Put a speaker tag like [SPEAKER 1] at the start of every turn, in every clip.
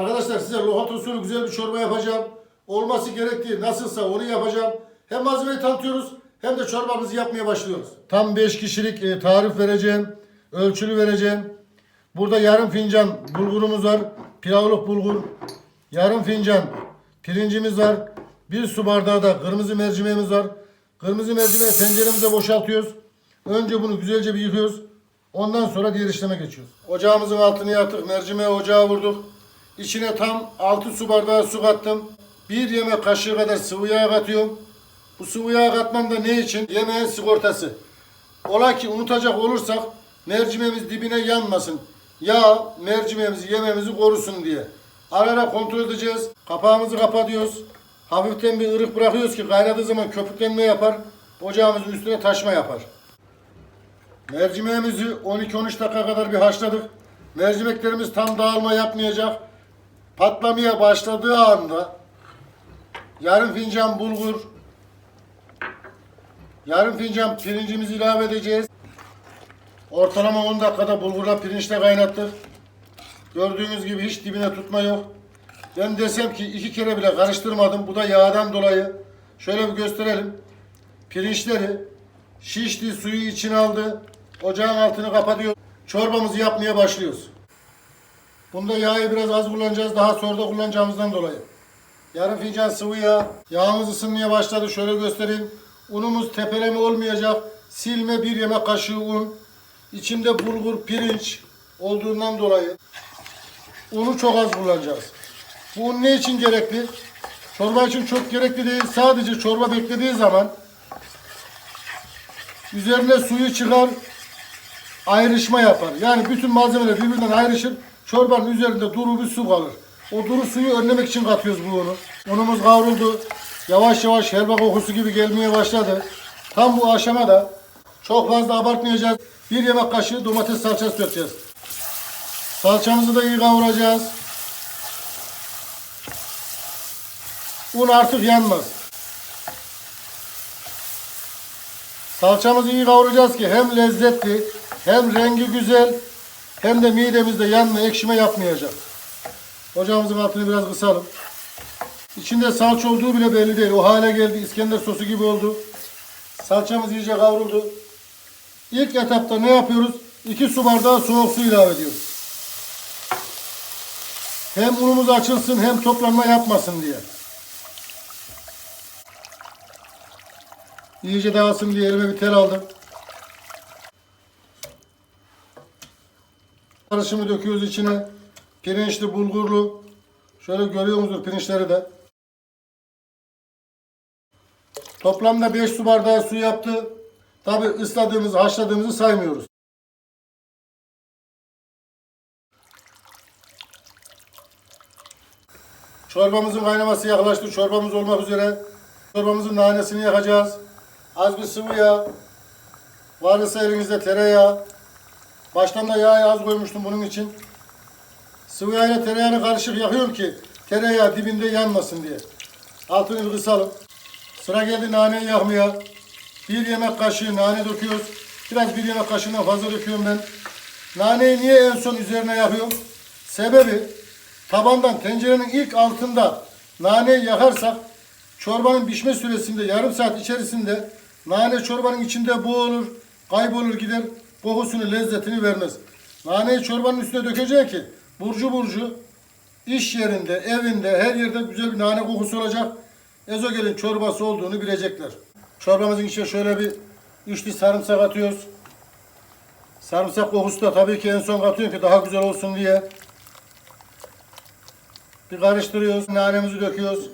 [SPEAKER 1] Arkadaşlar size lohat usulü güzel bir çorba yapacağım. Olması gerektiği nasılsa onu yapacağım. Hem malzemeyi tanıtıyoruz hem de çorbamızı yapmaya başlıyoruz. Tam 5 kişilik e, tarif vereceğim. Ölçülü vereceğim. Burada yarım fincan bulgurumuz var. Pilavlık bulgur. Yarım fincan pirincimiz var. Bir su bardağı da kırmızı mercimeğimiz var. Kırmızı mercimeği tenceremize boşaltıyoruz. Önce bunu güzelce bir yıkıyoruz. Ondan sonra diğer işleme geçiyoruz. Ocağımızın altını yaktık. Mercimeği ocağa vurduk. İçine tam 6 su bardağı su kattım. Bir yemek kaşığı kadar sıvı yağ katıyorum. Bu sıvı yağ katmam da ne için? Yemeğin sigortası. Ola ki unutacak olursak mercimeğimiz dibine yanmasın. Yağ mercimeğimizi yememizi korusun diye. Ara ara kontrol edeceğiz. Kapağımızı kapatıyoruz. Hafiften bir ırık bırakıyoruz ki kaynadığı zaman köpüklenme yapar. Ocağımızın üstüne taşma yapar. Mercimeğimizi 12-13 dakika kadar bir haşladık. Mercimeklerimiz tam dağılma yapmayacak. Patlamaya başladığı anda yarım fincan bulgur, yarım fincan pirincimizi ilave edeceğiz. Ortalama 10 dakikada bulgurla pirinçle kaynattık. Gördüğünüz gibi hiç dibine tutma yok. Ben desem ki iki kere bile karıştırmadım. Bu da yağdan dolayı. Şöyle bir gösterelim. Pirinçleri şişti, suyu içine aldı. Ocağın altını kapatıyor. Çorbamızı yapmaya başlıyoruz. Bunda yağı biraz az kullanacağız. Daha sonra da kullanacağımızdan dolayı. Yarım fincan sıvı yağ. Yağımız ısınmaya başladı. Şöyle göstereyim. Unumuz tepeleme olmayacak. Silme bir yemek kaşığı un. İçinde bulgur, pirinç olduğundan dolayı unu çok az kullanacağız. Bu un ne için gerekli? Çorba için çok gerekli değil. Sadece çorba beklediği zaman üzerine suyu çıkar, ayrışma yapar. Yani bütün malzemeler birbirinden ayrışır. Çorbanın üzerinde duru bir su kalır. O duru suyu önlemek için katıyoruz bu unu. Unumuz kavruldu. Yavaş yavaş helva kokusu gibi gelmeye başladı. Tam bu aşamada çok fazla abartmayacağız. Bir yemek kaşığı domates salçası dökeceğiz. Salçamızı da iyi kavuracağız. Un artık yanmaz. Salçamızı iyi kavuracağız ki hem lezzetli, hem rengi güzel, hem de midemizde yanma, ekşime yapmayacak. Ocağımızın altını biraz kısalım. İçinde salça olduğu bile belli değil. O hale geldi. İskender sosu gibi oldu. Salçamız iyice kavruldu. İlk etapta ne yapıyoruz? 2 su bardağı soğuk su ilave ediyoruz. Hem unumuz açılsın hem toplanma yapmasın diye. İyice dağılsın diye elime bir tel aldım. Karışımı döküyoruz içine. Pirinçli, bulgurlu. Şöyle görüyor musunuz pirinçleri de. Toplamda 5 su bardağı su yaptı. Tabi ısladığımızı, haşladığımızı saymıyoruz. Çorbamızın kaynaması yaklaştı. Çorbamız olmak üzere. Çorbamızın nanesini yakacağız. Az bir sıvı yağ. Varsa elinizde tereyağı. Baştan da yağı az koymuştum bunun için. Sıvı yağ ile tereyağını karışık yakıyorum ki tereyağı dibinde yanmasın diye. Altını kısalım. Sıra geldi naneyi yakmaya. Bir yemek kaşığı nane döküyoruz. Biraz bir yemek kaşığından fazla döküyorum ben. Naneyi niye en son üzerine yakıyorum? Sebebi tabandan tencerenin ilk altında naneyi yakarsak çorbanın pişme süresinde yarım saat içerisinde nane çorbanın içinde boğulur, kaybolur gider, kokusunu, lezzetini vermez. Naneyi çorbanın üstüne dökeceksin ki burcu burcu iş yerinde, evinde, her yerde güzel bir nane kokusu olacak. Ezogelin çorbası olduğunu bilecekler. Çorbamızın içine şöyle bir üçlü sarımsak atıyoruz. Sarımsak kokusu da tabii ki en son katıyorum ki daha güzel olsun diye. Bir karıştırıyoruz. Nanemizi döküyoruz.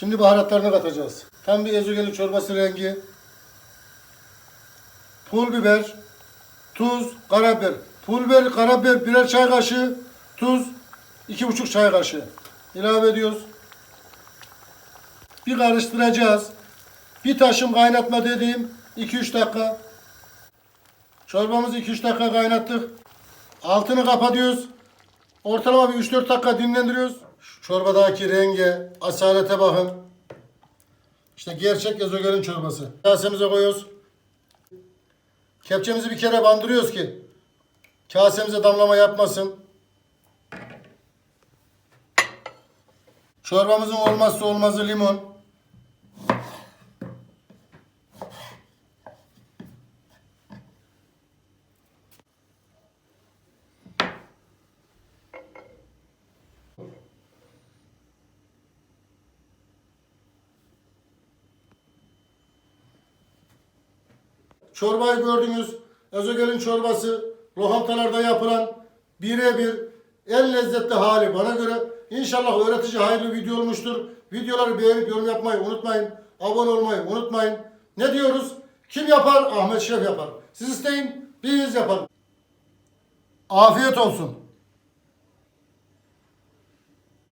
[SPEAKER 1] Şimdi baharatlarını katacağız. Tam bir ezogelin çorbası rengi. Pul biber, tuz, karabiber. Pul biber, karabiber birer çay kaşığı, tuz iki buçuk çay kaşığı. ilave ediyoruz. Bir karıştıracağız. Bir taşım kaynatma dediğim 2-3 dakika. Çorbamızı 2-3 dakika kaynattık. Altını kapatıyoruz. Ortalama bir 3-4 dakika dinlendiriyoruz. Şu çorbadaki renge, asalete bakın. İşte gerçek ezogelin çorbası. Kasemize koyuyoruz. Kepçemizi bir kere bandırıyoruz ki kasemize damlama yapmasın. Çorbamızın olmazsa olmazı limon. Çorbayı gördünüz. Ezogelin çorbası lokantalarda yapılan birebir en lezzetli hali bana göre. İnşallah öğretici hayırlı video olmuştur. Videoları beğenip yorum yapmayı unutmayın. Abone olmayı unutmayın. Ne diyoruz? Kim yapar? Ahmet Şef yapar. Siz isteyin, biz yapalım. Afiyet olsun.